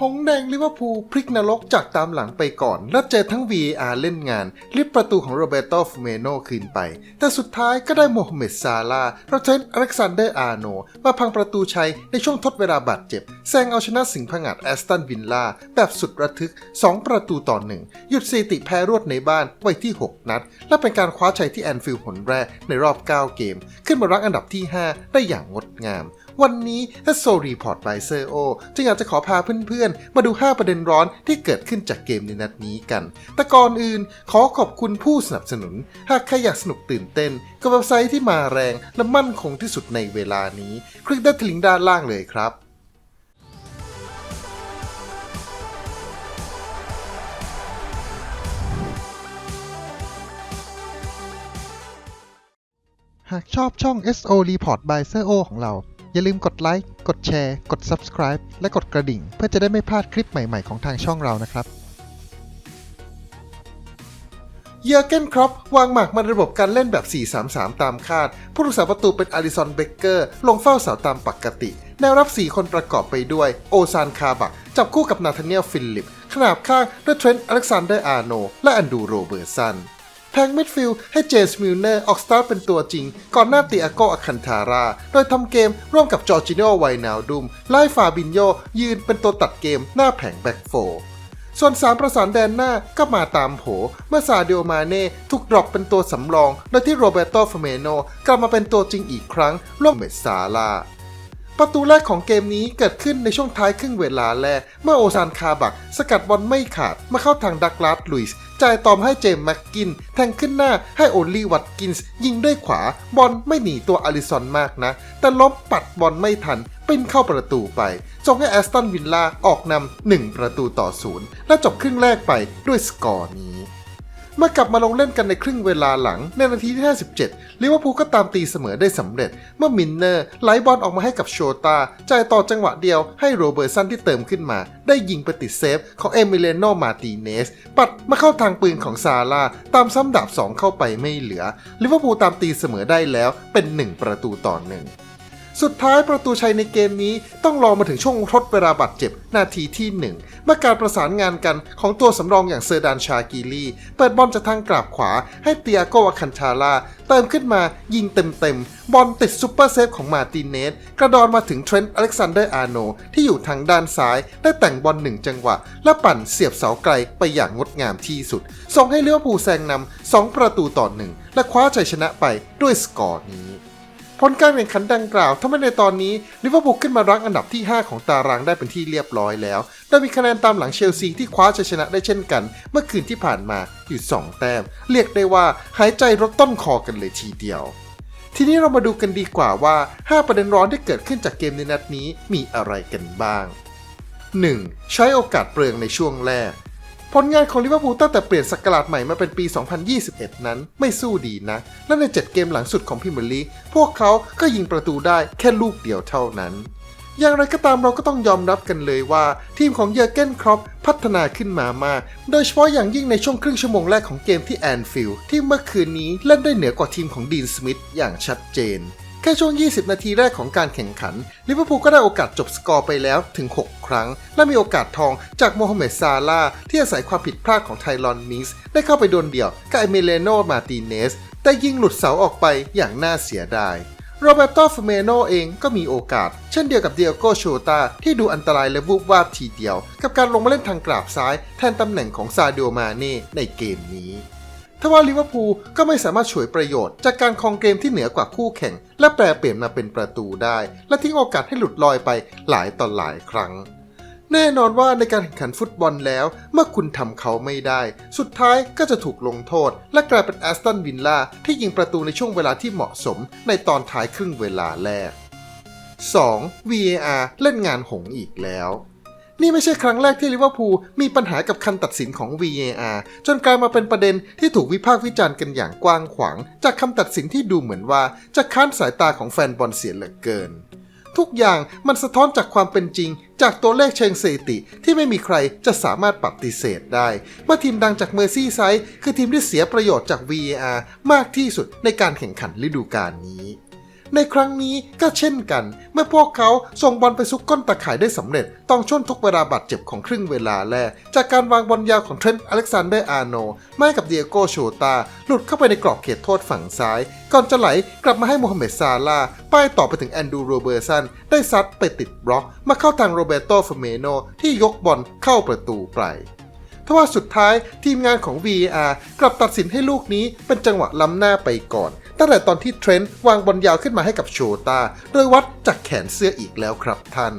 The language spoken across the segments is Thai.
หงแดงลิเวอร์พูลพลิกนรกจากตามหลังไปก่อน และเจอทั้ง VAR เล่นงานลิบประตูของโรเบโตฟเมโนคืนไป แต่สุดท้ายก็ได้โมฮัมเหม็ดซาลาเพราะเทรนอเล็กซานเดอร์อาร์โน มาพังประตูชัยในช่วงทดเวลาบาดเจ็บ แซงเอาชนะสิงห์ผงัดแอสตันวินล่าแบบสุดระทึก 2 ประตูต่อหนึ่งหยุดสถิติแพ้รวดในบ้านไว้ที่ 6 นัด และเป็นการคว้าชัยที่แอนฟิลด์หนแรกในรอบ 9 เกม ขึ้นมารั้งอันดับที่ 5 ได้อย่างงดงาม วันนี้ s โซรีพอร์ตไบเซอร์โอจึงอยากจะขอพาเพื่อนๆ มาดู 5 ประเด็นร้อนที่เกิดขึ้นจากเกมในนัดนี้กัน แต่ก่อนอื่นขอขอบคุณผู้สนับสนุน หากใครอยากสนุกตื่นเต้นกับเว็บไซต์ที่มาแรงและมั่นคงที่สุดในเวลานี้ คลิกได้ที่ลิงก์ด้านล่างเลยครับหากชอบช่อง SO Report by SO ของเรา อย่าลืมกดไลค์ กดแชร์ กด Subscribe และกดกระดิ่ง เพื่อจะได้ไม่พลาดคลิปใหม่ ๆ ของทางช่องเรานะครับ เยอร์เกนครอปวางหมากมาระบบการเล่นแบบ 4-3-3 ตามคาด ผู้รักษาประตูเป็นอาริสันเบเกอร์ ลงเฝ้าเสาตามปกติ แนวรับ 4 คนประกอบไปด้วย โอซานคาบัก จับคู่กับนาธาเนียลฟิลลิป ขนาบข้างด้วยเทรนต์อเล็กซานเดอร์อาร์โน และอันดูโรเบอร์สัน แพงมิดฟิลด์ให้เจส์มิลเนอร์ออกสตาร์ทเป็นตัวจริง ก่อนหน้าติอาโกอาคันทารา โดยทำเกมร่วมกับจอร์จิโนไวนาลดุมไล่ฟาบินโยยืนเป็นตัวตัดเกมหน้าแผงแบ็กโฟส่วน3ประสานแดนหน้าก็มาตามโผ เมื่อซาเดียมาเน่ถูกดรอปเป็นตัวสำรอง โดยที่โรเบโตฟเมโนกลับมาเป็นตัวจริงอีกครั้งร่วมเมสซาลา ประตูแรกของเกมนี้เกิดขึ้นในช่วงท้ายครึ่งเวลาแรกเมื่อโอซานคาบัก สกัดบอลไม่ขาดมาเข้าทางดักลาสลุยส์จ่ายตอมให้เจมส์แม็กกิน แทงขึ้นหน้าให้โอลีวัตกินส์ยิงด้วยขวา บอลไม่หนีตัวอาริสันมากนะ แต่ล้มปัดบอลไม่ทันปิ้นเข้าประตูไปส่งให้แอสตันวิลล่าออกนำหนึ่งประตูต่อศูนย์และจบครึ่งแรกไปด้วยสกอร์นี้ เมื่อกลับมาลงเล่นกันในครึ่งเวลาหลัง ในนาทีที่ 57 ลิเวอร์พูลก็ตามตีเสมอได้สำเร็จ เมื่อมินเนอร์ไหลบอลออกมาให้กับโชตาจ่ายต่อจังหวะเดียวให้โรเบอร์ตสันที่เติมขึ้นมา ได้ยิงไปติดเซฟของเอมิเลโนมาติเนส ปัดมาเข้าทางปืนของซาร่าตามซ้ำดาบ 2 เข้าไปไม่เหลือ ลิเวอร์พูลตามตีเสมอได้แล้วเป็น 1 ประตูต่อหนึ่ง สุดท้ายประตูชัยในเกมนี้ต้องรอมาถึงช่วงทดเวลาบาดเจ็บ นาทีที่1เมื่อการประสานงานกันของตัวสำรองอย่างเซอร์ดานชากีลีเปิดบอลจากทางกราบขวา ให้เตียโกวาคันชาลาเติมขึ้นมายิงเต็มๆ บอลติดซุปเปอร์เซฟของมาตินเนส กระดอนมาถึงเทรนต์อเล็กซานเดอร์อาโนที่อยู่ทางด้านซ้าย ได้แต่งบอลหนึ่งจังหวะ และปั่นเสียบเสาไกลไปอย่างงดงามที่สุดส่งให้เลี้ยวภูลแซงนำสองประตูต่อหนึ่งและคว้าชัยชนะไปด้วยสกอร์นี้ ผลการแข่งขันดังกล่าวทำให้ในตอนนี้ลิเวอร์พูลขึ้นมารั้งอันดับที่ 5 ของตารางได้เป็นที่เรียบร้อยแล้ว โดยมีคะแนนตามหลังเชลซีที่คว้าชัยชนะได้เช่นกัน เมื่อคืนที่ผ่านมาอยู่ 2 แต้ม เรียกได้ว่าหายใจรถต้นคอกันเลยทีเดียว ทีนี้เรามาดูกันดีกว่าว่า 5 ประเด็นร้อนที่เกิดขึ้นจากเกมในนัดนี้มีอะไรกันบ้าง 1. ใช้โอกาสเปลืองในช่วงแรก ผลงานของลิเวอร์พูลตั้งแต่เปลี่ยนสกราดใหม่มาเป็นปี 2021 นั้นไม่สู้ดีนะ และใน 7 เกมหลังสุดของพรีเมียร์ลีกพวกเขาก็ยิงประตูได้แค่ลูกเดียวเท่านั้นอย่างไรก็ตามเราก็ต้องยอมรับกันเลยว่าทีมของเยอร์เกนครอปพัฒนาขึ้นมามาก โดยเฉพาะอย่างยิ่งในช่วงครึ่งชั่วโมงแรกของเกมที่แอนฟิลด์ที่เมื่อคืนนี้เล่นได้เหนือกว่าทีมของดีนสมิธอย่างชัดเจน แค่ช่วง 20 นาทีแรกของการแข่งขัน ลิเวอร์พูลก็ได้โอกาสจบสกอร์ไปแล้วถึง 6 ครั้ง และมีโอกาสทองจากโมฮัมเหม็ดซาลาที่อาศัยความผิดพลาดของไทรอนมิงส์ได้เข้าไปโดนเดี่ยวกับเอเมเลโนมาติเนส แต่ยิงหลุดเสาออกไปอย่างน่าเสียดายโรเบโตฟเมโนเองก็มีโอกาส เช่นเดียวกับเดียโกโชตาที่ดูอันตรายและวูบวาบทีเดียว กับการลงมาเล่นทางกราบซ้ายแทนตำแหน่งของซาดิโอมาเน่ในเกมนี้ ทว่าลิเวอร์พูลก็ไม่สามารถฉวยประโยชน์ จากการครองเกมที่เหนือกว่าคู่แข่ง และแปลเปลี่ยนมาเป็นประตูได้ และทิ้งโอกาสให้หลุดลอยไปหลายต่อหลายครั้ง แน่นอนว่าในการแข่งขันฟุตบอลแล้ว เมื่อคุณทำเขาไม่ได้ สุดท้ายก็จะถูกลงโทษ และกลายเป็นแอสตันวินล่าที่ยิงประตูในช่วงเวลาที่เหมาะสม ในตอนท้ายครึ่งเวลาแรก 2. VAR เล่นงานหงอีกแล้ว นี่ไม่ใช่ครั้งแรกที่ลิเวอร์พูลมีปัญหากับคำตัดสินของ VAR จนกลายมาเป็นประเด็นที่ถูกวิพากษ์วิจารณ์กันอย่างกว้างขวาง จากคำตัดสินที่ดูเหมือนว่าจะค้านสายตาของแฟนบอลเสียเหลือเกิน ทุกอย่างมันสะท้อนจากความเป็นจริง จากตัวเลขเชิงสถิติที่ไม่มีใครจะสามารถปฏิเสธได้ว่าทีมดังจากเมอร์ซี่ไซด์คือทีมที่เสียประโยชน์จาก VAR มากที่สุดในการแข่งขันฤดูกาลนี้ ในครั้งนี้ก็เช่นกัน เมื่อพวกเขาส่งบอลไปซุกก้นตะข่ายได้สำเร็จ ต้องชนทุกเวลาบาดเจ็บของครึ่งเวลาแรก จากการวางบอลยาวของเทรนต์อเล็กซานเดอร์อาร์โนไม่ให้กับเดียโกโชตา หลุดเข้าไปในกรอบเขตโทษฝั่งซ้าย ก่อนจะไหลกลับมาให้โมฮัมเหม็ดซาลาป้ายต่อไปถึงแอนดูโรเบอร์สัน ได้ซัดไปติดบล็อก มาเข้าทางโรเบโตเฟเมโนที่ยกบอลเข้าประตูไปทว่าสุดท้ายทีมงานของ VAR กลับตัดสินให้ลูกนี้เป็นจังหวะล้ำหน้าไปก่อนตั้งแต่ตอนที่เทรนต์วางบอลยาวขึ้นมาให้กับโชตา โดยวัดจากแขนเสื้ออีกแล้วครับท่าน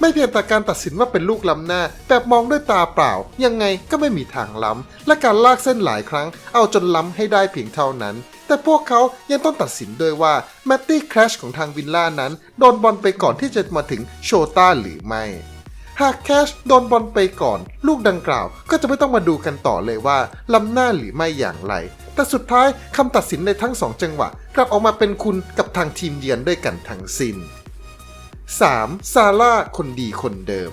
ไม่เพียงแต่การตัดสินว่าเป็นลูกล้ำหน้า แบบมองด้วยตาเปล่า ยังไงก็ไม่มีทางล้ำ และการลากเส้นหลายครั้ง เอาจนล้ำให้ได้เพียงเท่านั้น แต่พวกเขายังต้องตัดสินด้วยว่าแมตตี้แครชของทางวิลล่านั้น โดนบอลไปก่อนที่จะมาถึงโชตาหรือไม่หากแคชโดนบอลไปก่อน ลูกดังกล่าวก็จะไม่ต้องมาดูกันต่อเลยว่าล้ำหน้าหรือไม่อย่างไร แต่สุดท้ายคำตัดสินในทั้งสองจังหวะ กลับออกมาเป็นคุณกับทางทีมเยือนด้วยกันทั้งสิ้น 3. ซาร่าคนดีคนเดิม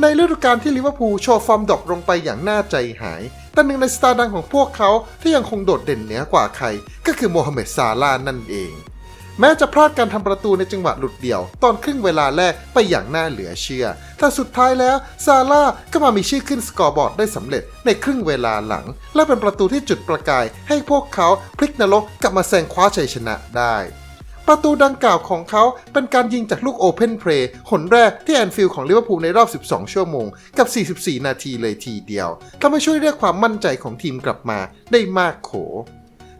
ในฤดูกาลที่ลิเวอร์พูลโชว์ฟอร์มดรอปลงไปอย่างน่าใจหาย แต่หนึ่งในสตาร์ดังของพวกเขาที่ยังคงโดดเด่นเหนือกว่าใคร ก็คือโมฮัมเหม็ดซาร่านั่นเอง แม้จะพลาดการทำประตูในจังหวะหลุดเดี่ยว ตอนครึ่งเวลาแรกไปอย่างน่าเหลือเชื่อ แต่สุดท้ายแล้วซาร่าก็มามีชื่อขึ้นสกอร์บอร์ดได้สำเร็จในครึ่งเวลาหลัง และเป็นประตูที่จุดประกาย ให้พวกเขาพลิกนรกกลับมาแซงคว้าชัยชนะได้ประตูดังกล่าวของเขาเป็นการยิงจากลูกโอเพนเพลย์หนแรกที่แอนฟิลด์ของลิเวอร์พูลในรอบ 12 ชั่วโมง กับ 44 นาทีเลยทีเดียวทำให้ช่วยเรียกความมั่นใจของทีมกลับมาได้มากโข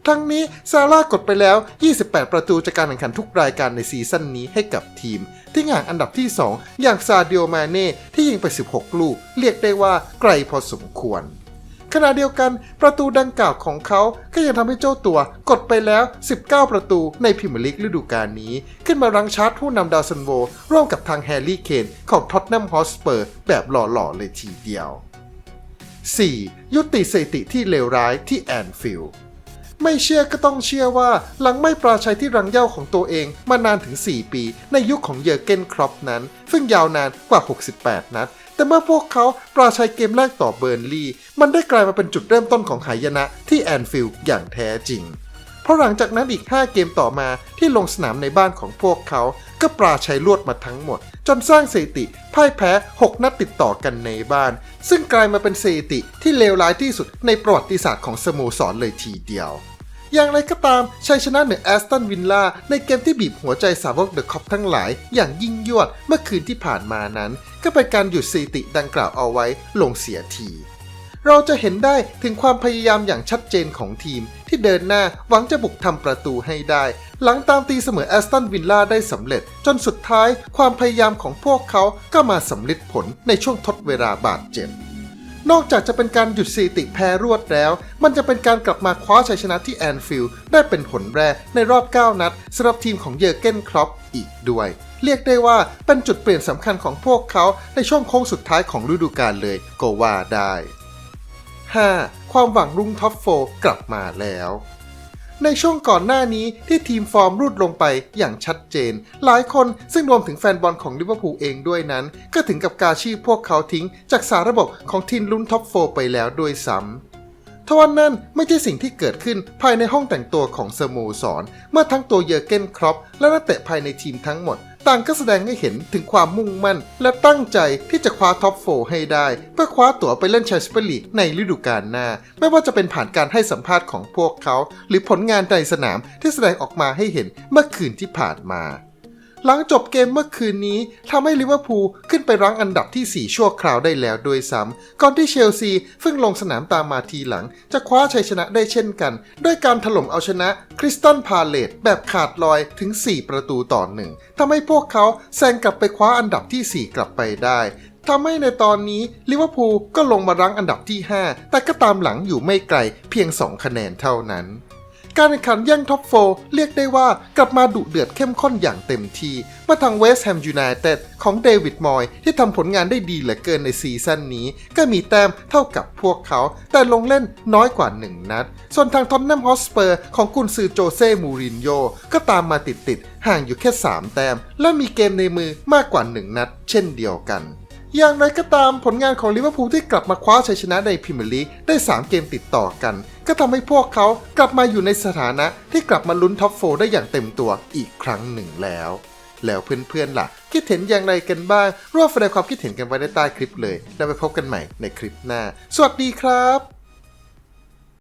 ทั้งนี้ซาร่ากดไปแล้ว 28 ประตูจากการแข่งขันทุกรายการในซีซั่นนี้ให้กับทีม ที่ห่างอันดับที่ 2 อย่างซาเดียมาเน่ที่ยิงไป 16 ลูก เรียกได้ว่าไกลพอสมควร ขณะเดียวกันประตูดังกล่าวของเขาก็ยังทำให้เจ้าตัวกดไปแล้ว 19 ประตูในพรีเมียร์ลีกฤดูกาลนี้ ขึ้นมารังชาร์ตผู้นำดาวซันโวร่วมกับทางแฮร์รี่เคนของท็อตแนมฮอสเปอร์แบบหล่อๆเลยทีเดียว 4. ยุติสถิติที่เลวร้ายที่แอนฟิลด์ ไม่เชื่อก็ต้องเชื่อว่าหลังไม่ปราชัยที่รังเย่าของตัวเองมานานถึง 4 ปี ในยุคของเยอร์เกนครอปนั้น ซึ่งยาวนานกว่า 68 นัด แต่เมื่อพวกเขาปราชัยเกมแรกต่อเบิร์นลีย์มันได้กลายมาเป็นจุดเริ่มต้นของหายนะที่แอนฟิลด์อย่างแท้จริง เพราะหลังจากนั้นอีก 5 เกมต่อมาที่ลงสนามในบ้านของพวกเขา ก็ปราชัยลวดมาทั้งหมด จนสร้างสถิติพ่ายแพ้ 6 นัดติดต่อกันในบ้าน ซึ่งกลายมาเป็นสถิติที่เลวร้ายที่สุดในประวัติศาสตร์ของสโมสรเลยทีเดียว อย่างไรก็ตามชัยชนะเหนือแอสตันวินล่าในเกมที่บีบหัวใจสาวกเดอะคอปทั้งหลาย อย่างยิ่งยวดเมื่อคืนที่ผ่านมานั้น ก็เป็นการหยุดสถิติดังกล่าวเอาไว้ลงเสียที เราจะเห็นได้ถึงความพยายามอย่างชัดเจนของทีม ที่เดินหน้าหวังจะบุกทำประตูให้ได้ หลังตามตีเสมอแอสตันวินล่าได้สำเร็จ จนสุดท้ายความพยายามของพวกเขาก็มาสำลิดผลในช่วงทดเวลาบาดเจ็บ นอกจากจะเป็นการหยุดสถิติแพ้รวดแล้ว มันจะเป็นการกลับมาคว้าชัยชนะที่แอนฟิลด์ได้เป็นผลแรกในรอบ 9 นัดสำหรับทีมของเยอร์เกนครอปอีกด้วย เรียกได้ว่าเป็นจุดเปลี่ยนสำคัญของพวกเขาในช่วงโค้งสุดท้ายของฤดูกาลเลยก็ว่าได้ 5. ความหวังรุ่งท็อปโฟกลับมาแล้ว ในช่วงก่อนหน้านี้ที่ทีมฟอร์มรูดลงไปอย่างชัดเจน หลายคนซึ่งรวมถึงแฟนบอลของลิเวอร์พูลเองด้วยนั้น ก็ถึงกับกาชื่อพวกเขาทิ้ง จากสารระบบของทีมลุ้นท็อปโฟไปแล้วด้วยซ้ำทว่านั่นไม่ใช่สิ่งที่เกิดขึ้นภายในห้องแต่งตัวของสโมสร เมื่อทั้งตัวเยอร์เกนครอปและนักเตะภายในทีมทั้งหมด ต่างก็แสดงให้เห็นถึงความมุ่งมั่น และตั้งใจที่จะคว้าท็อปโฟให้ได้ เพื่อคว้าตั๋วไปเล่นแชมเปี้ยนลีกในฤดูกาลหน้า ไม่ว่าจะเป็นผ่านการให้สัมภาษณ์ของพวกเขา หรือผลงานในสนามที่แสดงออกมาให้เห็นเมื่อคืนที่ผ่านมา หลังจบเกมเมื่อคืนนี้ทำให้ลิเวอร์พูลขึ้นไปรั้งอันดับที่ 4 ชั่วคราวได้แล้วโดวยซ้ำก่อนที่เชลซีซึ่งลงสนามตามมาทีหลัง จะคว้าชัยชนะได้เช่นกัน ด้วยการถล่มเอาชนะคริสตันพาเลตแบบขาดลอยถึง 4 ประตูต่อหนึ่งทำให้พวกเขาแซงกลับไปคว้าอันดับที่ 4 กลับไปได้ทำให้ในตอนนี้ลิเวอร์พูลก็ลงมารั้งอันดับที่ 5 แต่ก็ตามหลังอยู่ไม่ไกลเพียง 2 คะแนนเท่านั้น การแข่งขันแย่งท็อปโฟเรียกได้ว่ากลับมาดุเดือดเข้มข้นอย่างเต็มที่เมื่อทางเวสต์แฮมยูไนเต็ดของเดวิดมอยที่ทำผลงานได้ดีเหลือเกินในซีซั่นนี้ ก็มีแต้มเท่ากับพวกเขา แต่ลงเล่นน้อยกว่า 1 นัด ส่วนทางทอนแนมฮอสเปอร์ของกุนซือโจเซ่มูรินโญ่ก็ตามมาติดๆห่างอยู่แค่ 3 แต้ม และมีเกมในมือมากกว่า 1 นัด เช่นเดียวกันอย่างไรก็ตามผลงานของลิเวอร์พูลที่กลับมาคว้าชัยชนะในพรีเมียร์ลีกได้ 3 เกมติดต่อกัน ก็ทำให้พวกเขากลับมาอยู่ในสถานะที่กลับมาลุ้นท็อปโฟได้อย่างเต็มตัวอีกครั้งหนึ่งแล้ว แล้วเพื่อนๆล่ะ คิดเห็นอย่างไรกันบ้างร่วมแสดงความคิดเห็นกันไว้ในใต้คลิปเลย แล้วไปพบกันใหม่ในคลิปหน้า สวัสดีครับ